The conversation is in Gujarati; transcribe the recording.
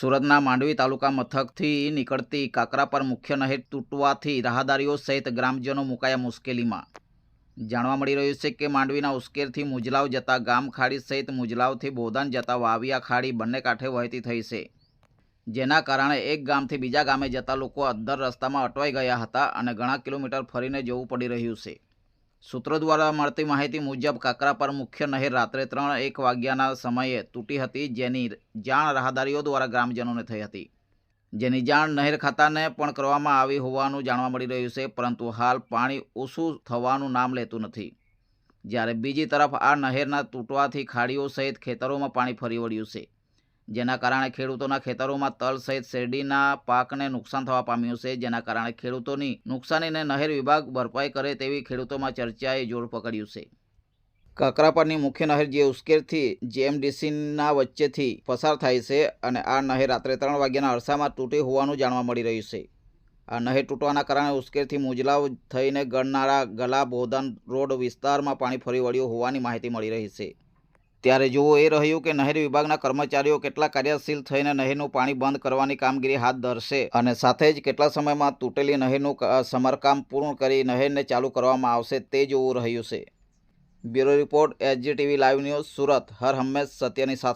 સુરતના માંડવી તાલુકા મથકથી નીકળતી કાકરા પર મુખ્ય નહેર તૂટવાથી રાહદારીઓ સહિત ગ્રામજનો મુકાયા મુશ્કેલીમાં. જાણવા મળી રહ્યું છે કે માંડવીના ઉશ્કેરથી મુજલાવ જતા ગામ ખાડી સહિત મુજલાવથી બોદાન જતા વાવિયા ખાડી બંને કાંઠે વહેતી થઈ છે. જેના કારણે એક ગામથી બીજા ગામે જતા લોકો અદ્ધર રસ્તામાં અટવાઈ ગયા હતા અને ઘણા કિલોમીટર ફરીને જવું પડી રહ્યું છે. સૂત્રો દ્વારા મળતી માહિતી મુજબ કાકરાપર મુખ્ય નહેર રાત્રે ત્રણ એક વાગ્યાના સમયે તૂટી હતી, જેની જાણ રાહદારીઓ દ્વારા ગ્રામજનોને થઈ હતી. જેની જાણ નહેર ખાતાને પણ કરવામાં આવી હોવાનું જાણવા મળી રહ્યું છે, પરંતુ હાલ પાણી ઓછું થવાનું નામ લેતું નથી. જ્યારે બીજી તરફ આ નહેરના તૂટવાથી ખાડીઓ સહિત ખેતરોમાં પાણી ફરી વળ્યું છે. જેના કારણે ખેડૂતોના ખેતરોમાં તલ સહિત શેરડીના પાકને નુકસાન થવા પામ્યું છે. જેના કારણે ખેડૂતોની નુકસાનીને નહેર વિભાગ ભરપાઈ કરે તેવી ખેડૂતોમાં ચર્ચાએ જોર પકડ્યું છે. કાકરાપરની મુખ્ય નહેર જે ઉશ્કેરથી જેએમડીસીના વચ્ચેથી પસાર થાય છે અને આ નહેર રાત્રે ત્રણ વાગ્યાના અરસામાં તૂટી હોવાનું જાણવા મળી રહ્યું છે. આ નહેર તૂટવાના કારણે ઉશ્કેરથી મુજલાવ થઈને ગણનારા ગલા બોધન રોડ વિસ્તારમાં પાણી ફરી વળ્યું હોવાની માહિતી મળી રહી છે. ત્યારે જોવું એ રહ્યું કે નહેર વિભાગના કર્મચારીઓ કેટલા કાર્યશીલ થઈને નહેરનું પાણી બંધ કરવાની કામગીરી હાથ ધરશે અને સાથે જ કેટલા સમયમાં તૂટેલી નહેરનું સમારકામ પૂર્ણ કરી નહેરને ચાલુ કરવામાં આવશે તે જોવું રહ્યું છે. Bureau report, HGTV live news, Surat. હર હંમેશ સત્યની સાથે